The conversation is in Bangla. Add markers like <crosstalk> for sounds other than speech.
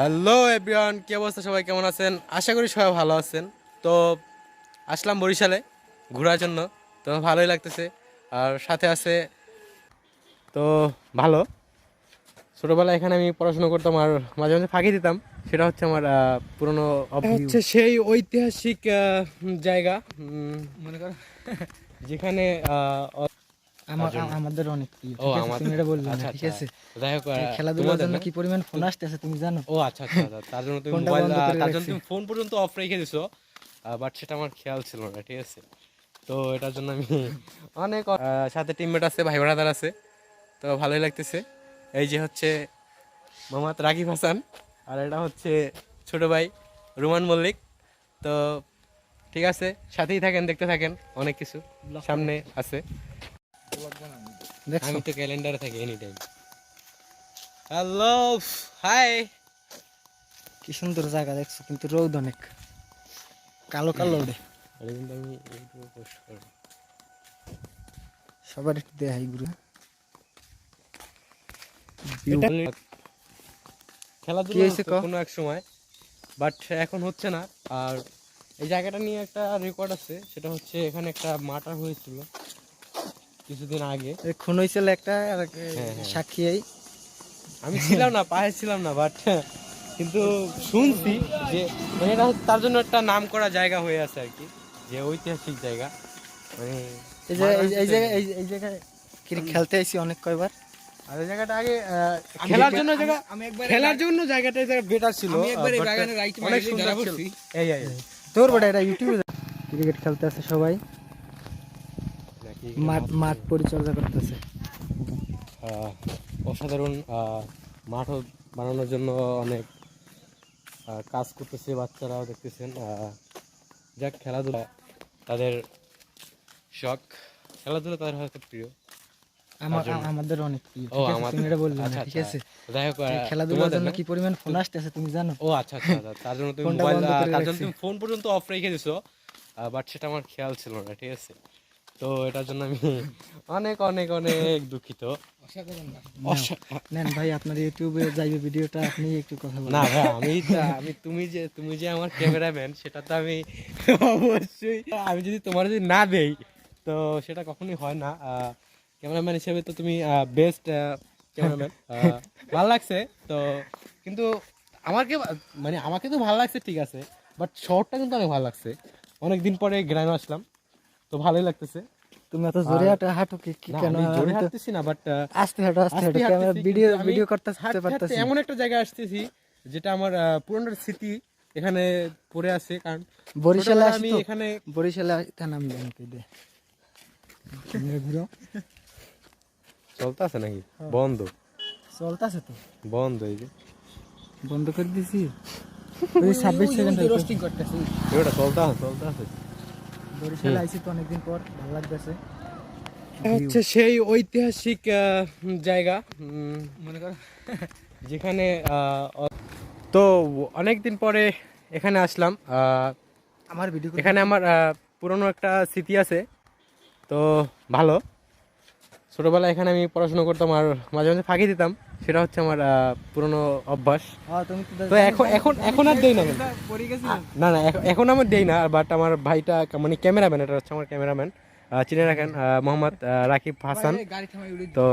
হ্যালো এভরিওয়ান কি অবস্থা? সবাই কেমন আছেন? আশা করি সবাই ভালো আছেন। তো আসলাম বরিশালে ঘোরার জন্য। তো ভালোই লাগতেছে। আর সাথে আছে তো ভালো। ছোটোবেলায় এখানে আমি পড়াশোনা করতাম আর মাঝে মাঝে ফাঁকি দিতাম। সেটা হচ্ছে আমার পুরনো হচ্ছে সেই ঐতিহাসিক জায়গা মনে করো <laughs> যেখানে আহ, অ- আমার জন্য। আমাদের অনেক প্রিয় তুমি এটা বললে আচ্ছা, ঠিক আচ্ছা। আছে? যাই হোক খেলাধুলার জন্য কি পরিমাণ ফোন আসতেছে তুমি জানো? ও আচ্ছা আচ্ছা আচ্ছা, তার জন্য তুমি মোবাইল তার জন্য তুমি ফোন পর্যন্ত অফ রেখে দিছো বাট সেটা আমার খেয়াল ছিল না ঠিক আছে? তো এটার জন্য আমি অনেক সাথে টিমমেট আছে ভাই ব্রাদার আছে তো ভালোই লাগতেছে। এই যে হচ্ছে মোহাম্মদ রাকিব হাসান আর এটা হচ্ছে ছোট ভাই রুমান মল্লিক। তো ঠিক আছে সাথেই থাকেন দেখতে থাকেন অনেক কিছু সামনে আছে। আমি তো ক্যালেন্ডারে থাকি এনি টাইম হ্যালো হাই কি সুন্দর জায়গা দেখছ কিন্তু রোদ অনেক। কালো কালো কিন্তু আমি ইউটিউবে পোস্ট করব সবার একটু দেখাই গুরু। খেলাধুলা? কোনো এক সময় বাট এখন হচ্ছে না। আর এই জায়গাটা নিয়ে একটা রেকর্ড আছে সেটা হচ্ছে এখানে একটা মার্টার হয়েছিল। কিছুদিন আগে খুন হয়েছিল একটা আর এক- হ্যাঁ, হ্যাঁ। সাক্ষী এই আমি ছিলাম না পায়ে ছিলাম না বাট কিন্তু শুনছি যে মানে এটা তার জন্য একটা নাম করা জায়গা হয়ে আছে আর কি যে ঐতিহাসিক জায়গা মানে এই যে এই- জায়গায় এই এই জায়গায় ক্রিকেট খেলতে আইছি অনেক কয়বার আর ওই জায়গাটা আগে আহ, খেলার জন্য জায়গা আমি একবার খেলার জন্য জায়গাটা এই জায়গা বেটার ছিল আমি একবার এই বাগানে রাইট মারি সুন্দর ধরা পড়ছি। এই এই। তোর বেটা এটা ইউটিউবে ক্রিকেট খেলতে আছে সবাই মাঠ মাঠ পরিচর্যা করতেছে। অসাধারণ মাঠও বানানোর জন্য অনেক কাজ করতেছে বাচ্চারাও দেখতেছেন। যাক খেলাধুলা তাদের শখ। খেলাধুলা তাদের হয়তো প্রিয়। আমাদের অনেক প্রিয় তুমি এটা বললে আচ্ছা ঠিক আচ্ছা। আছে? খেলাধুলার জন্য কি পরিমাণ ফোন আসতেছে তুমি জানো? ও আচ্ছা আচ্ছা আচ্ছা, তার জন্য তুমি মোবাইল তার জন্য তুমি ফোন পর্যন্ত অফ রেখে দিছো বাট সেটা আমার খেয়াল ছিল না ঠিক আছে? তো এটার জন্য আমি অনেক অনেক অনেক দুঃখিত। নেন ভাই আপনার ইউটিউবে যাইবে ভিডিওটা আপনি একটু কথা বলেন। না ভাই আমি আমি তুমি যে তুমি যে আমার ক্যামেরাম্যান সেটা তো আমি অবশ্যই আমি যদি তোমার যদি না দেই তো সেটা কখনোই হয় না। ক্যামেরাম্যান হিসেবে তো তুমি বেস্ট ক্যামেরাম্যান। ভালো লাগছে তো কিন্তু আমাকে মানে আমাকে তো ভালো লাগছে ঠিক আছে বাট শহরটা কিন্তু অনেক ভালো লাগছে। অনেক দিন পরে গ্রামে আসলাম। তো ভালোই লাগতেছে। তুমি এত জোরে হাঁটো হাঁটো কি কি কেন? আমি জোরে হাঁটতেছি না বাট আস্তে হাঁটো আস্তে হাঁটো ক্যামেরা ভিডিও ভিডিও করতে পারতেছি এমন একটা জায়গায় আসতেছি যেটা আমার পুরনো স্মৃতি এখানে পড়ে আছে কারণ বরিশালে আসি আমি তো। এখানে বরিশালে নাম জানকে দে। ঘুরো চলতে নাকি? বন্ধ। চলতেছে তো। বন্ধ এই যে। বন্ধ করে দিছি। <laughs> ওই ছাব্বিশ সেকেন্ড রোস্টিং করতেছি এটা চলতে আছে চলতে আছে বরিশালে আইছি তো অনেকদিন পর ভালো লাগতেছে। হচ্ছে সেই ঐতিহাসিক জায়গা মনে করো যেখানে তো অনেক দিন পরে এখানে আসলাম আমার ভিডিও এখানে আমার পুরনো একটা স্মৃতি আছে তো ভালো। ছোটোবেলায় এখানে আমি পড়াশোনা করতাম আর মাঝে মাঝে ফাঁকি দিতাম। সেটা হচ্ছে আমার পুরনো অভ্যাস। তো এখন এখন এখন আর দেই না না না এখন- আমার দেই না বাট আমার ভাইটা মানে ক্যামেরাম্যান এটা হচ্ছে আমার ক্যামেরাম্যান। চিনে রাখেন মোহাম্মদ রাকিব হাসান। তো